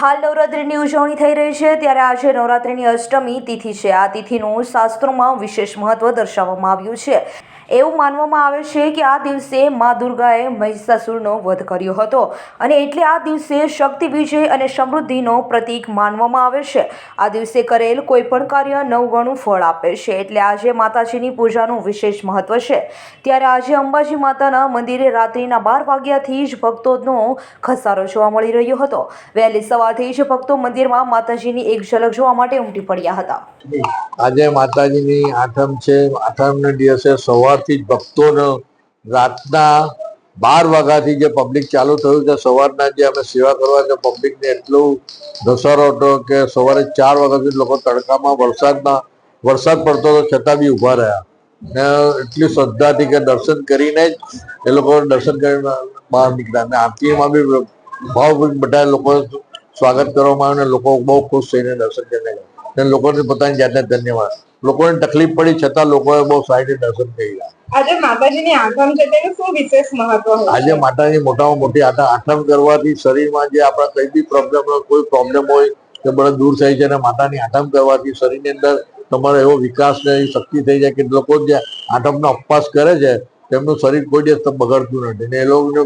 હાલ નવરાત્રિની ઉજવણી થઈ રહી છે. ત્યારે આજે નવરાત્રિની અષ્ટમી તિથિ છે. આ તિથિનું શાસ્ત્રોમાં વિશેષ મહત્વ દર્શાવવામાં આવ્યું છે. એવું માનવામાં આવે છે કે આ દિવસે મા દુર્ગાએ મહિષાસુરનો વધ કર્યો હતો. અને એટલે આ દિવસે શક્તિ વિજય અને સમૃદ્ધિનો પ્રતીક માનવામાં આવે છે. આ દિવસે કરેલ કોઈ પણ કાર્ય નવગણું ફળ આપે છે. એટલે આજે માતાજીની પૂજાનું વિશેષ મહત્વ છે. ત્યારે આજે અંબાજી માતાના મંદિરે રાત્રિના બાર વાગ્યાથી જ ભક્તોનો ખસારો જોવા મળી રહ્યો હતો. વહેલી સવારથી જ ભક્તો મંદિરમાં માતાજીની એક ઝલક જોવા માટે ઉમટી પડ્યા હતા. આજે માતાજીની આઠમ છે. આઠમને દિવસે સવારથી ભક્તોનો, રાતના બાર વાગ્યાથી જે પબ્લિક ચાલુ થયું છે, સવારના જે અમે સેવા કરવા છે પબ્લિકને એટલું ધસારો હતો કે સવારે ચાર વાગ્યાથી લોકો તડકામાં, વરસાદમાં, વરસાદ પડતો હતો છતાં બી ઊભા રહ્યા. ને એટલી શ્રદ્ધાથી કે દર્શન કરીને જ એ લોકો દર્શન કરીને બહાર નીકળ્યા. અને આરતીમાં બી ભાવ બધા લોકો સ્વાગત કરવામાં આવ્યું ને લોકો બહુ ખુશ થઈને દર્શન કરીને ગયા. ને લોકોને પોતાની જાતને ધન્યવાદ. લોકોને તકલીફ પડી છતાં લોકોએ બહુ સારી દર્શન કરી આજે માતાજીની આઠમ છે તેનું શું વિશેષ મહત્વ આજે માતાની મોટામાં મોટી આઠમ કરવાથી શરીરમાં જે આપણા કઈ બી પ્રોબ્લેમ કોઈ પ્રોબ્લેમ હોય તે બધા દૂર થઈ છે અને માતાની આઠમ કરવાથી શરીરની અંદર તમારો એવો વિકાસ ને શક્તિ થઈ જાય કે લોકો જે આઠમનો ઉપવાસ કરે છે તેમનું શરીર કોઈ દિવસ બગડતું નથી. ને એ લોકોને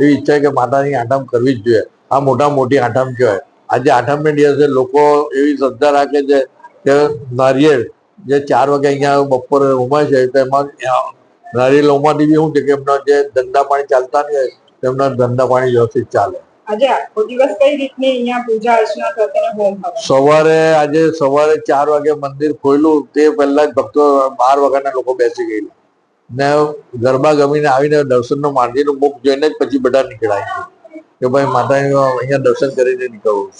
એવી ઈચ્છા કે માતાની આઠમ કરવી જ જોઈએ. આ મોટા મોટી આઠમ કહેવાય. આજે આઠમને દિવસે લોકો એવી શ્રદ્ધા રાખે છે કે નારિયેળ જે ચાર વાગે અહીંયા બપોરે ઉમાય છે તો એમાં નારિયેળ ઉમાતી બી શું છે કે એમના જે ધંધા પાણી ચાલતા નહીં હોય તેમના ધંધા પાણી વ્યવસ્થિત ચાલે. આજે આખો દિવસ કઈ રીતની અહીંયા પૂજા અર્ચના થતી હોમ સવારે આજે સવારે ચાર વાગે મંદિર ખોલ્યું તે પહેલા જ ભક્તો બાર વાગ્યાના લોકો બેસી ગયેલા. ને ગરબા ગમીને આવીને દર્શનનો માંડીનું મુખ જોઈને જ પછી બધા નીકળાય છે. કે ભાઈ માતાજી અહીંયા દર્શન કરીને નીકળવું છે.